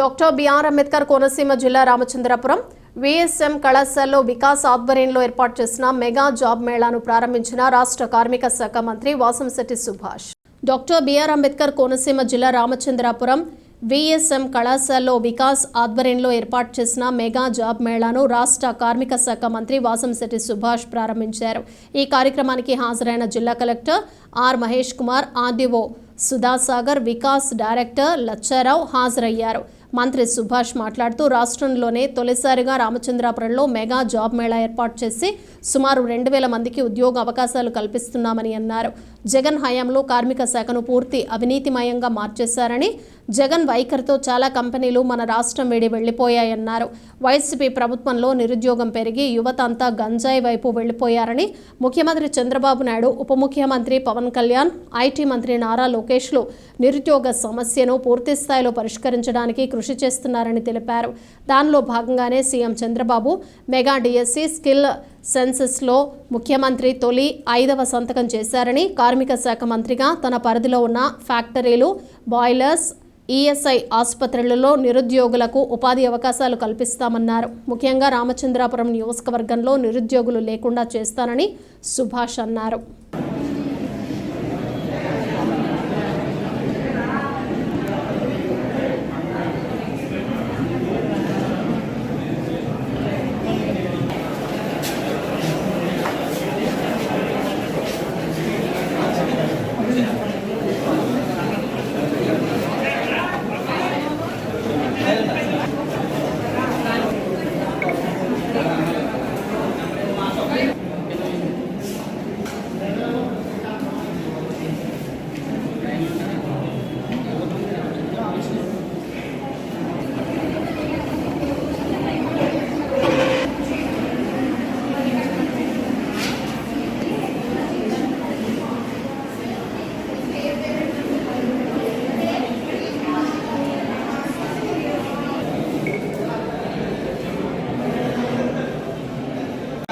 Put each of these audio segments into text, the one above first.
Doctor BR Ambedkar Konaseema జిల్లా Ramachandrapuram VSM కళాశాలలో వికాస్ ఆధ్వర్యంలో ఏర్పాటు చేసిన మెగా జాబ్ మేళాను ప్రారంభించిన రాష్ట్ర కార్మిక శాఖ మంత్రి వాసంశెట్టి సుభాష్. డాక్టర్ బిఆర్ అంబేద్కర్ కోనసీమ జిల్లా రామచంద్రాపురం విఎస్ఎం కళాశాలలో వికాస్ ఆధ్వర్యంలో ఏర్పాటు చేసిన మెగా జాబ్ మేళాను రాష్ట్ర కార్మిక శాఖ మంత్రి వాసంశెట్టి సుభాష్ ప్రారంభించారు. ఈ కార్యక్రమానికి హాజరైన జిల్లా collector R Mahesh Kumar RDO Sudhasagar Vikas director Lachcharao హాజరయ్యారు. మంత్రి సుభాష్ మాట్లాడుతూ రాష్ట్రంలోనే తొలిసారిగా రామచంద్రాపురంలో మెగా జాబ్ మేళా ఏర్పాటు చేసి సుమారు రెండు వేల మందికి ఉద్యోగ అవకాశాలు కల్పిస్తున్నామని అన్నారు. జగన్ హయాంలో కార్మిక శాఖను పూర్తి అవినీతిమయంగా మార్చేశారని జగన్ వైఖరితో చాలా కంపెనీలు మన రాష్ట్రం వేడి వెళ్ళిపోయాయన్నారు వైసీపీ ప్రభుత్వంలో నిరుద్యోగం పెరిగి యువత అంతా గంజాయి వైపు వెళ్ళిపోయారని ముఖ్యమంత్రి చంద్రబాబు నాయుడు ఉప ముఖ్యమంత్రి పవన్ కళ్యాణ్ ఐటీ మంత్రి నారా లోకేష్లు నిరుద్యోగ సమస్యను పూర్తి స్థాయిలో పరిష్కరించడానికి కృషి చేస్తున్నారని తెలిపారు. దానిలో భాగంగానే CM Chandrababu mega DSC skill సెన్సెస్లో ముఖ్యమంత్రి తొలి ఐదవ సంతకం చేశారని కార్మిక శాఖ మంత్రిగా తన పరిధిలో ఉన్న ఫ్యాక్టరీలు బాయిలర్స్ ఈఎస్ఐ ఆసుపత్రులలో నిరుద్యోగులకు ఉపాధి అవకాశాలు కల్పిస్తామన్నారు. ముఖ్యంగా రామచంద్రాపురం నియోజకవర్గంలో నిరుద్యోగులు లేకుండా చేస్తానని సుభాష్ అన్నారు.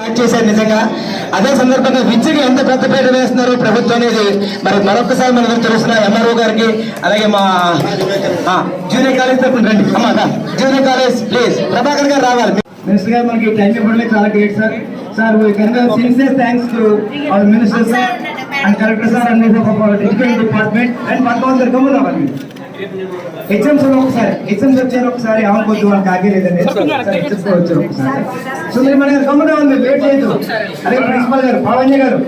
యాక్ట్ చేశారు నిజంగా. అదే సందర్భంగా విద్యకి ఎంత పెద్ద పీట వేస్తున్నారు ప్రభుత్వం అనేది మరి మరొకసారి మనం తెలుస్తున్న ఎంఆర్ఓ గారికి అలాగే మా జూనియర్ కాలేజ్ తరఫున రండి. అమ్మా జూనియర్ కాలేజ్ ప్లీజ్. ప్రభాకర్ గారు రావాలి. మినిస్టర్ గారు మనకి టైం ఇవ్వడం చాలా great sir. Sir sincere thanks to our minister sir and collector sir and education department. And పట్టుకోవాలి సార్ గమ్మున రావాలి హెచ్ఎంస్ ఒకసారి హెచ్ఎంస్ వచ్చారు ఒకసారి ఆమె కొద్ది వాళ్ళకి ఆగలేదండి హెచ్ఎంస్ వచ్చారు ఒకసారి. సో మీరు మన గమ్మున ఉంది లేట్ చేయదు అదే ప్రిన్సిపల్ గారు పావన్య గారు.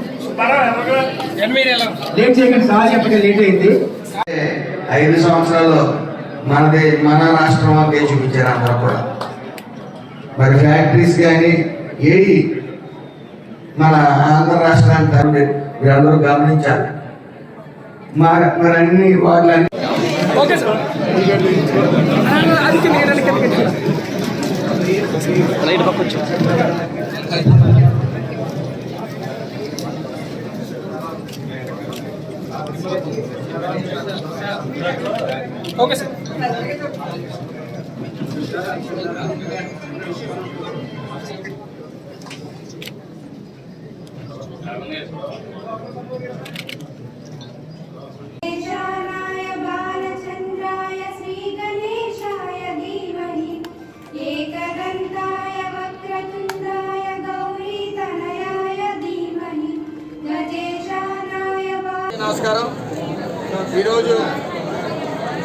లేట్ చేయకండి సార్ చెప్పండి లేట్ అయింది. ఐదు సంవత్సరాల్లో మనదే మన రాష్ట్రం వాళ్ళకే చూపించారు అందరూ కూడా. మరి ఫ్యాక్టరీస్ కానీ ఏవి మన ఆంధ్ర రాష్ట్రానికి మీరందరూ గమనించాలి. మరి అన్ని వాళ్ళని ఓకే సార్. అందుకే రైట్ పక్క వచ్చి okay sir.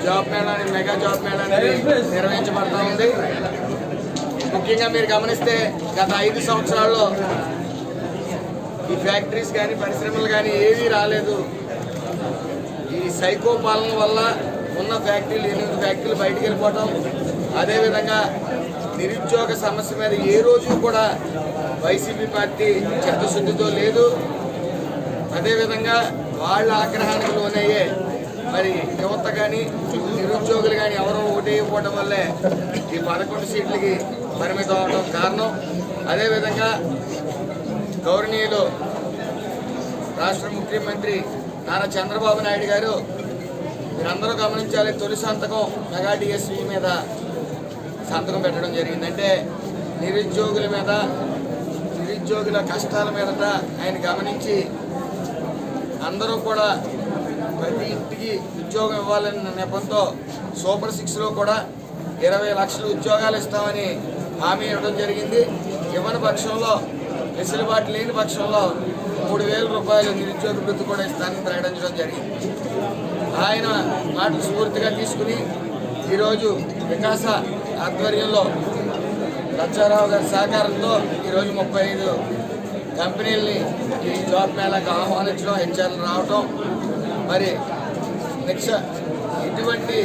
Job mela mega job mela అనేది నిర్వహించబడతా ఉంది. ముఖ్యంగా మీరు గమనిస్తే గత ఐదు సంవత్సరాల్లో ఈ ఫ్యాక్టరీస్ కానీ పరిశ్రమలు కానీ ఏవీ రాలేదు. ఈ సైకో పాలన వల్ల ఉన్న ఫ్యాక్టరీలు ఎనిమిది ఫ్యాక్టరీలు బయటికి వెళ్ళిపోవటం అదేవిధంగా నిరుద్యోగ సమస్య మీద ఏ రోజు కూడా వైసీపీ పార్టీ చిత్తశుద్ధితో లేదు. అదేవిధంగా వాళ్ళ ఆగ్రహానికి లోనయ్యే మరి యువత కానీ నిరుద్యోగులు కానీ ఎవరో ఓటేయకపోవడం వల్లే ఈ పదకొండు సీట్లకి పరిమితం అవడం కారణం. అదేవిధంగా గౌరవనీయులు రాష్ట్ర ముఖ్యమంత్రి నారా చంద్రబాబు నాయుడు గారు మీరందరూ గమనించాలి తొలి సంతకం మెగా డిఎస్వి మీద సంతకం పెట్టడం జరిగింది. అంటే నిరుద్యోగుల మీద నిరుద్యోగుల కష్టాల మీద ఆయన గమనించి అందరూ కూడా ప్రతి ఇంటికి ఉద్యోగం ఇవ్వాలన్న నెపంతో సూపర్ సిక్స్లో కూడా ఇరవై లక్షల ఉద్యోగాలు ఇస్తామని హామీ ఇవ్వడం జరిగింది. ఇవ్వని పక్షంలో వెసులుబాటు లేని పక్షంలో మూడు వేల రూపాయలు నిరుద్యోగ వృత్తి కూడా ఇస్తానని ప్రకటించడం జరిగింది. ఆయన మాటలు స్ఫూర్తిగా తీసుకుని ఈరోజు వికాస ఆధ్వర్యంలో లచ్చారావు గారి సహకారంతో ఈరోజు ముప్పై ఐదు కంపెనీలని ఈ జాబ్ మేళకు ఆహ్వానించడం హెచ్ఆర్లు రావటం మరి నెక్స్ట్ ఎటువంటి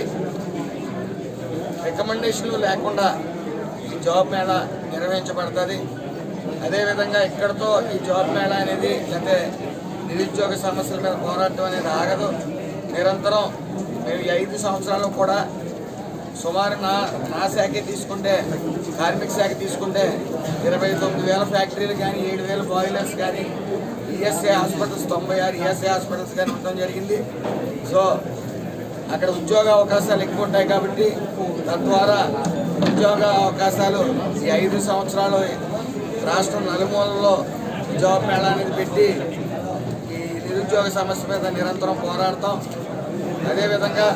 రికమెండేషన్లు లేకుండా ఈ జాబ్ మేళా నిర్వహించబడుతుంది. అదేవిధంగా ఇక్కడతో ఈ జాబ్ మేళా అనేది లేకపోతే నిరుద్యోగ సమస్యల మీద పోరాటం అనేది ఆగదు. నిరంతరం మేము ఐదు సంవత్సరాలు కూడా సుమారు నా నా శాఖే తీసుకుంటే కార్మిక శాఖ తీసుకుంటే ఇరవై తొమ్మిది వేల ఫ్యాక్టరీలు కానీ ఏడు వేల బాయిలర్స్ కానీ ఈఎస్ఐ హాస్పిటల్స్ తొంభై ఆరు ఈఎస్ఐ హాస్పిటల్స్ కానీ ఉండడం జరిగింది. సో అక్కడ ఉద్యోగ అవకాశాలు ఎక్కువ ఉంటాయి కాబట్టి తద్వారా ఉద్యోగ అవకాశాలు ఈ ఐదు సంవత్సరాలు రాష్ట్రం నలుమూలలో జాబ్ మేళానికి అనేది పెట్టి ఈ నిరుద్యోగ సమస్య మీద నిరంతరం పోరాడతాం. అదేవిధంగా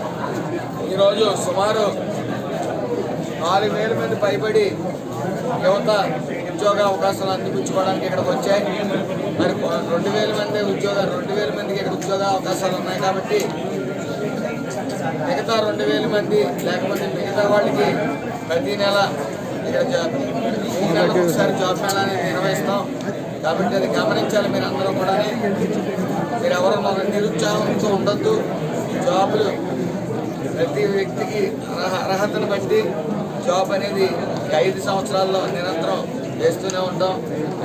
ఈరోజు సుమారు నాలుగు వేల మంది పైబడి యువత ఉద్యోగ అవకాశాలు అందిపుచ్చుకోవడానికి ఇక్కడికి వచ్చాయి. మరి రెండు వేల మంది ఉద్యోగ రెండు వేల మందికి ఇక్కడ ఉద్యోగ అవకాశాలు ఉన్నాయి కాబట్టి మిగతా రెండు వేల మంది లేకపోతే మిగతా వాళ్ళకి ప్రతి నెల ఇక్కడ జాబ్ మూడు నెలలకు ఒకసారి జాబ్ మేళాన్ని నిర్వహిస్తాం. కాబట్టి అది గమనించాలి మీరు అందరూ కూడా మీరు ఎవరు మన నిరుత్సాహంతో ఉండొద్దు. జాబులు ప్రతి వ్యక్తికి అర్హతను బట్టి జాబ్ అనేది ఐదు సంవత్సరాల్లో నిరంతరం చేస్తూనే ఉంటాం.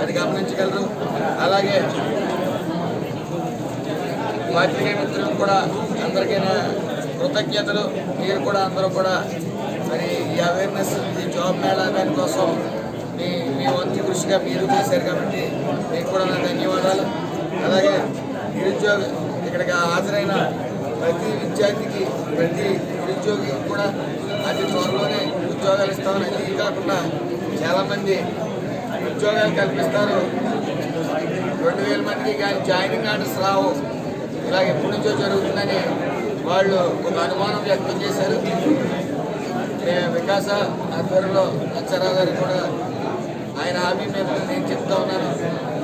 అది గమనించగలరు. అలాగే పాత్రికేయ మిత్రులు కూడా అందరికైనా కృతజ్ఞతలు. మీరు కూడా అందరూ కూడా మరి ఈ అవేర్నెస్ ఈ జాబ్ మేళా దానికోసం మీ మీ వంతు కృషిగా మీరు చేశారు కాబట్టి మీకు కూడా నా ధన్యవాదాలు. అలాగే నిరుద్యోగ ఇక్కడికి హాజరైన ప్రతి విద్యార్థికి ప్రతి నిరుద్యోగికి కూడా అతి త్వరలోనే ఉద్యోగాలు ఇస్తామని అది కాకుండా చాలామంది ఉద్యోగాలు కల్పిస్తారు. రెండు వేల మందికి కానీ జాయినింగ్ ఆర్డర్స్ రావు. ఇలా ఎప్పటి నుంచో జరుగుతుందని వాళ్ళు ఒక అనుమానం వ్యక్తం చేశారు. వికాస ఆధ్వర్యంలో అచ్చారావు గారు కూడా ఆయన హామీ నేను చెప్తా ఉన్నాను.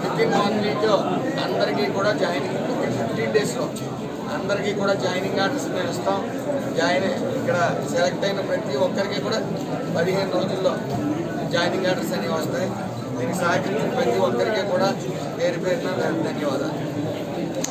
వితిన్ వన్ వీక్ అందరికీ కూడా జాయినింగ్ ఫిఫ్టీన్ డేస్లో అందరికీ కూడా జాయినింగ్ ఆర్డర్స్ మేము ఇస్తాం. జాయిన్ ఇక్కడ సెలెక్ట్ అయిన ప్రతి ఒక్కరికి కూడా పదిహేను రోజుల్లో జాయినింగ్ ఆర్డర్స్ అనేవి వస్తాయి. దీనికి సహకరించిన ప్రతి ఒక్కరికి కూడా పేరు పేరున ధన్యవాదాలు.